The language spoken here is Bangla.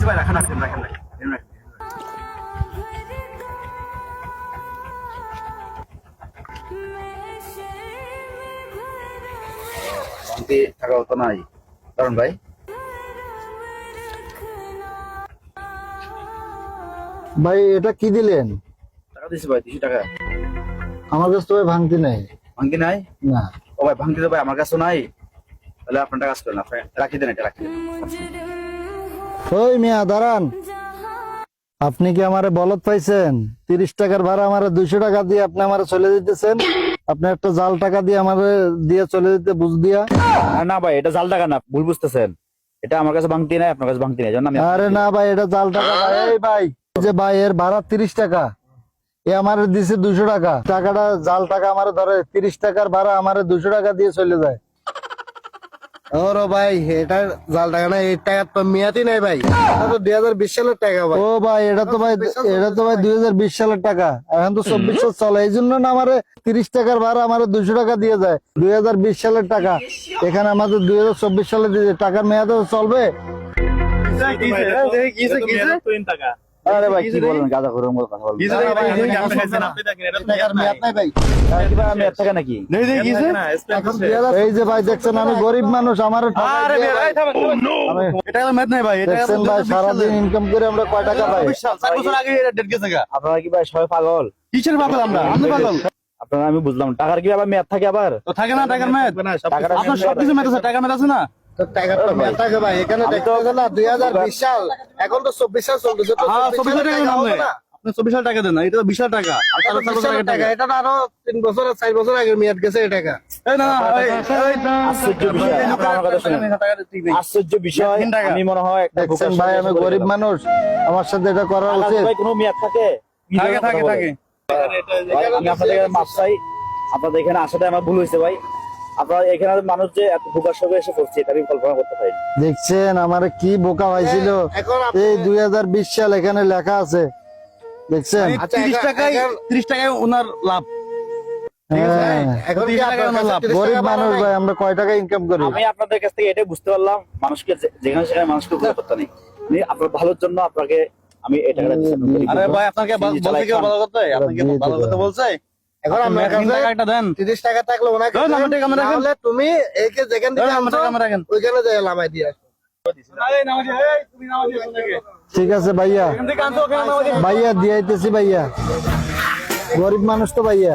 ভাই রাখেন রাখেন রাখেন রাখেন রাখেন শান্তি থাকা হতো নাই কারণ ভাই ভাই এটা কি দিলেন? টাকা দিছি ভাই দুশো টাকা। আমার কাছে তো ভাই ভাঙতি নাই। ভাঙতি নাই? না। ও ভাই ভাঙতি তো ভাই আমার কাছে নাই। তাহলে আপনার কাজ করেন রাখি দেন এটা রাখি দেন। ওই মিয়া দাঁড়ান। আপনি কি আমারে বলদ পাইছেন? তিরিশ টাকার ভাড়া আমারে দুইশো টাকা দিয়ে আপনি আমারে চলে দিতেছেন? আপনি একটা জাল টাকা দিয়ে আমারে দিয়ে চলে দিতে বুঝ দিয়া। না ভাই এটা জাল টাকা না ভুল বুঝতেছেন। এটা আমার কাছে ভাঙতি নাই আপনার কাছে ভাঙতি নাই আমি আরে না ভাই এটা জাল টাকা ভাই এই ভাই যে ভাই এর ভাড়া তিরিশ টাকা। এ আমারে দিছে দুশো টাকা। টাকাটা জাল টাকা আমারে ধরে তিরিশ টাকার ভাড়া আমারে দুশো টাকা দিয়ে চলে যায়। ওরো ভাই এটা জাল টাকা না এই টাকা তো মেয়াদি নাই ভাই এটা তো দুই হাজার বিশ সালের টাকা ভাই ও ভাই এটা তো ভাই এটা তো ভাই দুই হাজার বিশ সালের টাকা এখন তো চব্বিশ সাল চলে এই জন্য না আমারে তিরিশ টাকার ভাড়া আমারে দুশো টাকা দিয়ে যায় দুই হাজার বিশ সালের টাকা এখানে আমাদের দুই হাজার চব্বিশ সালে দিয়ে টাকার মেয়াদে চলবে আরে ভাই কি বলেন গাঁজা করে মতো কথা টাকার মেয়াদ আর ভাই আমি এর টাকা নাকি? এখন দুই হাজার- এই যে ভাই দেখছেন আমি গরিব মানুষ আমার ভাই সারাদিন ইনকাম করে আমরা কয় টাকা পাই? আপনারা কি ভাই সবাই পাগল? আপনারা আমি বুঝলাম টাকার কি আবার মেয়াদ থাকে আবার? টাকাটা মেয়াদ তো টাকা তো মেয়াদ আছে এখানে দেখতে হবে না? এখন তো চব্বিশ সাল চলতেছে চব্বিশ সালের টাকা হবে না? চব্বিশ টাকা দেন এটা তো বিশাল টাকা। আর এটা তো বিশ সালের টাকা এটা আরও তিন বছর চার বছর আগে মেয়াদ গেছে এই টাকা। এই না না এই- এই- আশ্চর্য বিষয়। আমি মনে হয় দেখছেন ভাই আমি গরিব মানুষ। আমার সাথে এটা করা উচিত। কোনো মেয়াদ থাকে? থাকে থাকে থাকে। আপনাদের কাছে মাপ চাই। আপনাদের এখানে আসাটা আমার ভুল হয়েছে ভাই। আপনারা এখানে মানুষ যে এত বোকার সঙ্গে এসে পড়ছে এটা আমি কল্পনা করতে পারি দেখছেন আমার কি বোকা হয়েছিল? এই দুই হাজার বিশ সাল এখানে লেখা আছে। দেখছেন? আচ্ছা, তিরিশ টাকায় তিরিশ টাকায় ওনার লাভ। হ্যাঁ। এখন কি তিরিশ টাকা আপনার কাছে লাভ। তিরিশ গরিব মানুষ ভাই আমরা কয় টাকা ইনকাম করি? আমি আপনাদের কাছ থেকে এটাই বুঝতে পারলাম মানুষকে যেখানে সেখানে মানুষকে ভুল করতে নেই। আপনার ভালোর জন্য আপনাকে আমি টাকাটা আরে ভাই আপনাকে কেউ ভালো করতে? আপনাকে ভালো দিবে। বলছে? এখন কাছে টাকা একটা দেন তিরিশ টাকা থাকলে ওনাকে আমার টাকা আমার রাখেন। তুমি একে যেখান থেকে আমার টাকা আমার রাখেন। ওইখানে যাই লামাই দিয়ে আসো। ঠিক আছে ভাইয়া ভাইয়া দিয়াইতেছি ভাইয়া গরিব মানুষ তো ভাইয়া